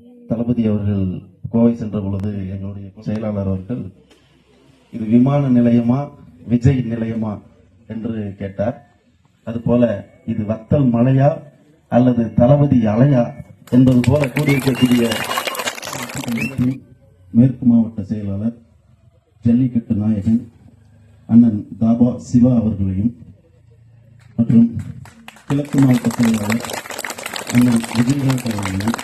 தளபதி அவர்கள் கோவை சென்ற பொழுது எங்களுடைய செயலாளர் அவர்கள் இது விமான நிலையமா விஜய் நிலையமா என்று கேட்டார். அதுபோல இது வத்தல் மலையா அல்லது தளபதி அலையா என்பது போல கூடியிருக்கக்கூடிய மேற்கு மாவட்ட செயலாளர் ஜல்லிக்கட்டு நாயகன் அண்ணன் தாபா சிவா அவர்களையும் மற்றும் கிழக்கு மாவட்ட செயலாளர் அண்ணன் விஜயகாந்த் அவர்களையும்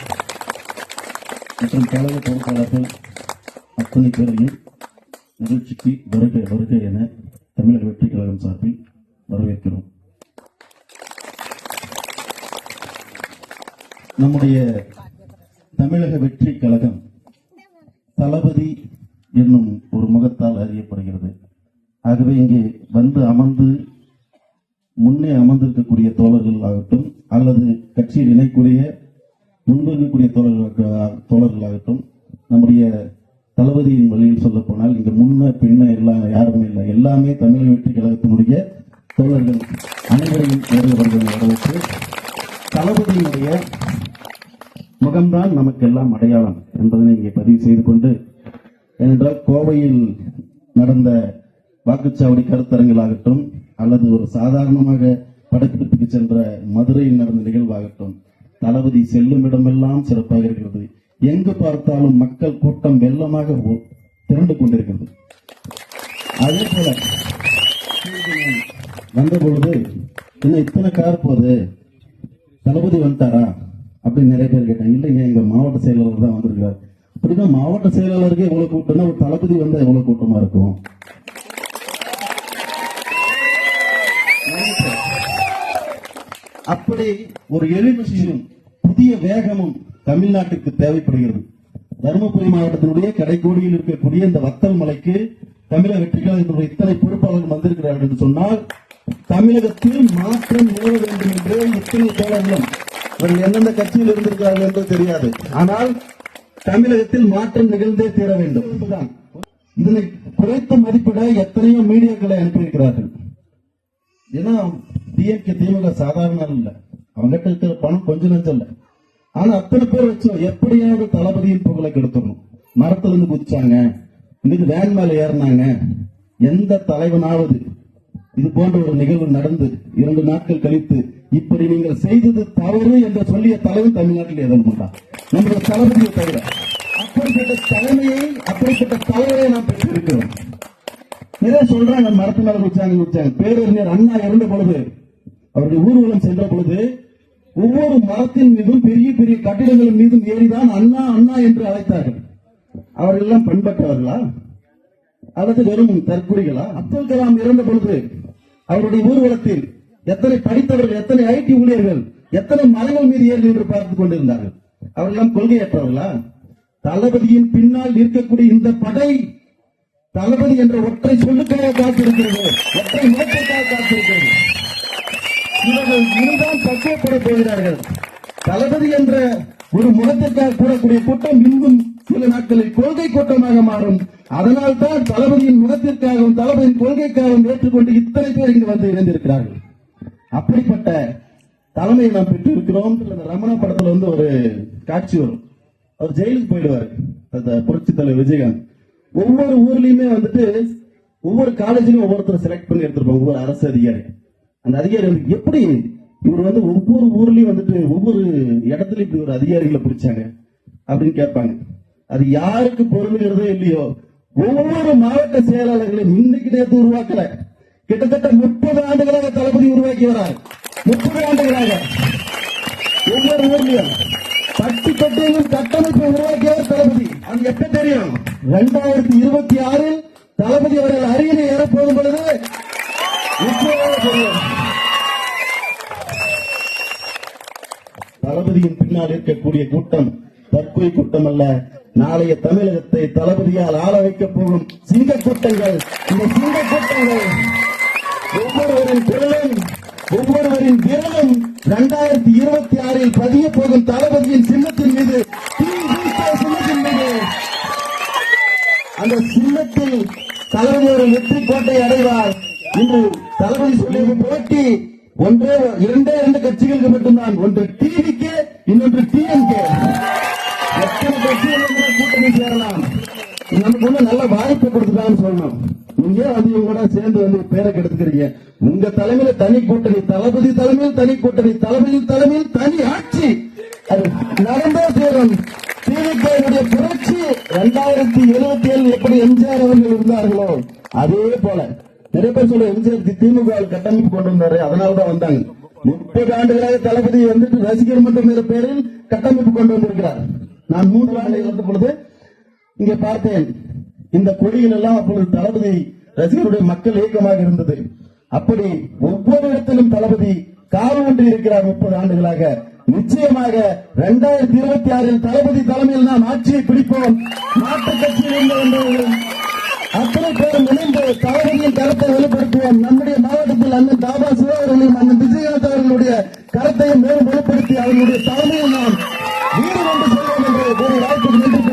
மற்றும் கழக பொறுப்பாளர்கள் அத்தனை பேரையும் நிகழ்ச்சிக்கு வருகை வருகை என தமிழக வெற்றி கழகம் சார்பில் வரவேற்கிறோம். நம்முடைய தமிழக வெற்றி கழகம் தளபதி என்னும் ஒரு முகத்தால் அறியப்படுகிறது. ஆகவே இங்கே வந்து அமர்ந்து முன்னே அமர்ந்திருக்கக்கூடிய தோழர்கள் ஆகட்டும் அல்லது கட்சியில் இணைக்கூடிய முன்பு இருக்கக்கூடிய தோழர்கள் தோழர்களாகட்டும் நம்முடைய தளபதியின் வழியில் சொல்ல போனால் இங்க முன்ன பின்ன எல்லாம் யாருமே இல்லை. எல்லாமே தமிழக வெற்றி கழகத்தினுடைய தோழர்கள் அனைவரையும் வருகிறவர்கள் வரவேற்று தளபதியினுடைய முகம்தான் நமக்கெல்லாம் அடையாளம் என்பதனை இங்கே பதிவு செய்து கொண்டு ஏனென்றால் கோவையில் நடந்த வாக்குச்சாவடி கருத்தரங்களாகட்டும் அல்லது ஒரு சாதாரணமாக படப்பிடிப்புக்கு சென்ற மதுரையில் நடந்த நிகழ்வாகட்டும் தளபதி செல்லும் இடமெல்லாம் சிறப்பாக இருக்கிறது. எங்கு பார்த்தாலும் மக்கள் கூட்டம் வெள்ளமாக திரண்டு கொண்டிருக்கிறது. அதே போல வந்தபொழுது என்ன வந்த பொழுது இன்னும் இத்தனை கார் போகுது. தளபதி வந்துட்டாரா? அப்படின்னு நிறைய பேர் கேட்டாங்க. இல்லைங்க எங்க மாவட்ட செயலாளர் தான் வந்திருக்காரு? அப்படின்னா மாவட்ட செயலாளருக்கு எவ்வளவு கூட்டம்னா ஒரு தளபதி வந்தா எவ்வளவு கூட்டமா இருக்கும்? அப்படி ஒரு எழுச்சியும் புதிய வேகமும் தமிழ்நாட்டுக்கு தேவைப்படுகிறது. தருமபுரி மாவட்டத்தினுடைய கடைக்கோடியில் இருக்கக்கூடிய இந்த வத்தல் மலைக்கு தமிழக வெற்றி இத்தனை பொறுப்பாளர்கள் வந்திருக்கிறார்கள் என்று சொன்னால் தமிழகத்தில் மாற்றம் நிலவ வேண்டும் என்று இத்தனை தோழர்களும் இவர்கள் எந்தெந்த கட்சியில் இருந்திருக்கிறார்கள் என்று தெரியாது. ஆனால் தமிழகத்தில் மாற்றம் நிகழ்ந்தே தீர வேண்டும். இதுதான். இதனை குறைத்து மதிப்பிட எத்தனையோ மீடியாக்களை அனுப்பியிருக்கிறார்கள். ஏன்னா டிஎம்கே திமுக சாதாரண இல்லை அவங்க இருக்கிற பணம் கொஞ்சம் நஞ்சம் இல்ல ஆனா அத்தனை பேர் வச்சோம் எப்படியாவது தளபதியின் புகழை கெடுத்துடணும். மரத்துல இருந்து குதிச்சாங்க. இன்னைக்கு வேன் மேல ஏறினாங்க. எந்த தலைவனாவது இது போன்ற ஒரு நிகழ்வு நடந்து இரண்டு நாட்கள் கழித்து இப்படி நீங்கள் செய்தது தவறு என்று சொல்லிய தலைவன் தமிழ்நாட்டில் எதன் மாட்டான் நம்முடைய தளபதியை தவிர அப்படிப்பட்ட தலைமையை அப்படிப்பட்ட தலைவரை நாம் பெற்றிருக்கிறோம். நிறைய சொல்றாங்க மரத்து மேல குச்சாங்க குச்சாங்க பேரறிஞர் அண்ணா இறந்த பொழுது அவருடைய ஊர்வலம் சென்ற பொழுது ஒவ்வொரு மரத்தின் மீதும் பெரிய பெரிய கட்டிடங்களின் மீதும் ஏறிதான் அண்ணா அண்ணா என்று அழைத்தார்கள். அவர்கள் எல்லாம் பண்பற்றவர்களா? அல்லது வெறும் தற்குறிகளா? அப்துல் கலாம் இறந்த பொழுது அவருடைய ஊர்வலத்தில் எத்தனை படித்தவர்கள் எத்தனை ஐடி ஊழியர்கள் எத்தனை மலைகள் மீது ஏறி நின்று பார்த்துக் கொண்டிருந்தார்கள்? அவர்களெல்லாம் கொள்கையற்றவர்களா? தளபதியின் பின்னால் இருக்கக்கூடிய இந்த படை தளபதி என்ற ஒற்றை சொல்லுக்காக காத்திருக்கிறது. ஒற்றை நோக்கத்தாக காத்திருக்கிறது. இவர்கள் இனிதான் பக்குவப்பட போகிறார்கள். தளபதி என்ற ஒரு முகத்திற்காக கூடக்கூடிய கூட்டம் இன்னும் சில நாட்களில் கொள்கை கூட்டமாக மாறும். அதனால் தான் தளபதியின் முகத்திற்காகவும் தளபதியின் கொள்கைக்காகவும் ஏற்றுக்கொண்டு இத்தனை பேர் இங்கு வந்து இணைந்திருக்கிறார்கள். அப்படிப்பட்ட தலைமையை நாம் பெற்றிருக்கிறோம். இந்த ரமணா படத்துல வந்து ஒரு காட்சி வரும். அவர் ஜெயிலுக்கு போயிடுவாரு. அந்த புரட்சி தலைவர் விஜயகாந்த். ஒவ்வொரு ஊர்லயுமே வந்துட்டு ஒவ்வொரு காலேஜிலும் ஒவ்வொருத்தரும் செலக்ட் பண்ணி எடுத்திருப்பாங்க. ஒவ்வொரு அரசு அதிகாரி. அந்த அதிகாரி எப்படி இவர் வந்து ஒவ்வொரு ஊர்லயும் வந்துட்டு ஒவ்வொரு இடத்துலயும் இப்படி ஒரு அதிகாரிகளை பிடிச்சாங்க அப்படின்னு கேட்பாங்க. அது யாருக்கு பொருளுங்கிறதோ இல்லையோ. ஒவ்வொரு மாவட்ட செயலாளர்களையும் இன்னைக்கு நேற்று உருவாக்கல. கிட்டத்தட்ட முப்பது ஆண்டுகளாக தளபதி உருவாக்கி வரார். முப்பது ஆண்டுகளாக. ஒவ்வொரு ஊர்லயும் பட்டி பட்டியலும் கட்டமைப்பை உருவாக்கியவர் தளபதி. அது எப்ப தெரியும்? ரெண்டாயிரத்தி இருபத்தி ஆறில் தளபதி அவர்கள் அரியணை ஏறப்போகும் பொழுது நிச்சயமாக தெரியும் தளபதியின் பின்னால் இருக்கக்கூடிய கூட்டம் தற்கொலை கூட்டம் அல்ல நாளைய தமிழகத்தை தளபதியால் ஆள வைக்கப் போகும் சிங்க கூட்டங்கள். இந்த சிங்க கூட்டங்கள் ஒவ்வொருவரின் குரலும் ஒவ்வொருவரின் விரலும் இரண்டாயிரத்தி இருபத்தி ஆறில் பதிய போகும் தளபதியின் சின்னத்தின் மீது சின்னத்தின் மீது. அந்த சின்னத்தில் தளபதி ஒரு வெற்றி கோட்டை அடைவார். இன்று தளபதி சொல்லிய போட்டி. ஒன்றே இரண்டே இரண்டு கட்சிகளுக்கு மட்டும்தான். ஒன்று டிவிக்கு நமக்கு நல்ல வாய்ப்பு கொடுத்துட்டான்னு சொல்லணும். நீங்க அது கூட சேர்ந்து வந்து பேரை கெடுத்துக்கிறீங்க. உங்க தலைமையில தனி கூட்டணி தளபதி தலைமையில் தனி கூட்டணி தளபதி தலைமையில் தனி ஆட்சி. அது நடந்தே தீரும். திமுகவுடைய புரட்சி இரண்டாயிரத்தி எழுபத்தி ஏழு எப்படி எம்ஜிஆர் அவர்கள் இருந்தார்களோ அதே போல. நிறைய பேர் சொல்ல எம்ஜிஆர் திமுக கட்டமைப்பு கொண்டு வந்தாரு அதனாலதான் வந்தாங்க. முப்பது ஆண்டுகளாக தளபதி வந்துட்டு ரசிகர் மன்றம் என்ற பெயரில் கட்டமைப்பு கொண்டு வந்திருக்கிறார். நான் மூன்று ஆண்டுகள் இருந்த பொழுது இங்கே பார்த்தேன். இந்த கொடியில் எல்லாம் அப்பொழுது தளபதி ரசிகருடைய மக்கள் இயக்கமாக இருந்தது. அப்படி ஒவ்வொரு இடத்திலும் தளபதி கால் ஒன்று இருக்கிறார் முப்பது ஆண்டுகளாக. நிச்சயமாக இரண்டாயிரத்தி இருபத்தி ஆறில் தளபதி தலைமையில் நாம் ஆட்சியை பிடிப்போம். நாட்டு கட்சியில் இருந்தவர்கள் அத்தனை பேரும் இணைந்து தளபதியின் கருத்தை வெளிப்படுத்துவோம். நம்முடைய மாவட்டத்தில் அண்ணன் தாபா சிவா அண்ணன் விஜயகாந்த் அவர்களுடைய கருத்தையும் மேலும் வெளிப்படுத்தி அவர்களுடைய தலைமையில் நாம் வீடு கொண்டு செல்வோம் என்று ஒரு வாய்ப்புக்கு நன்றி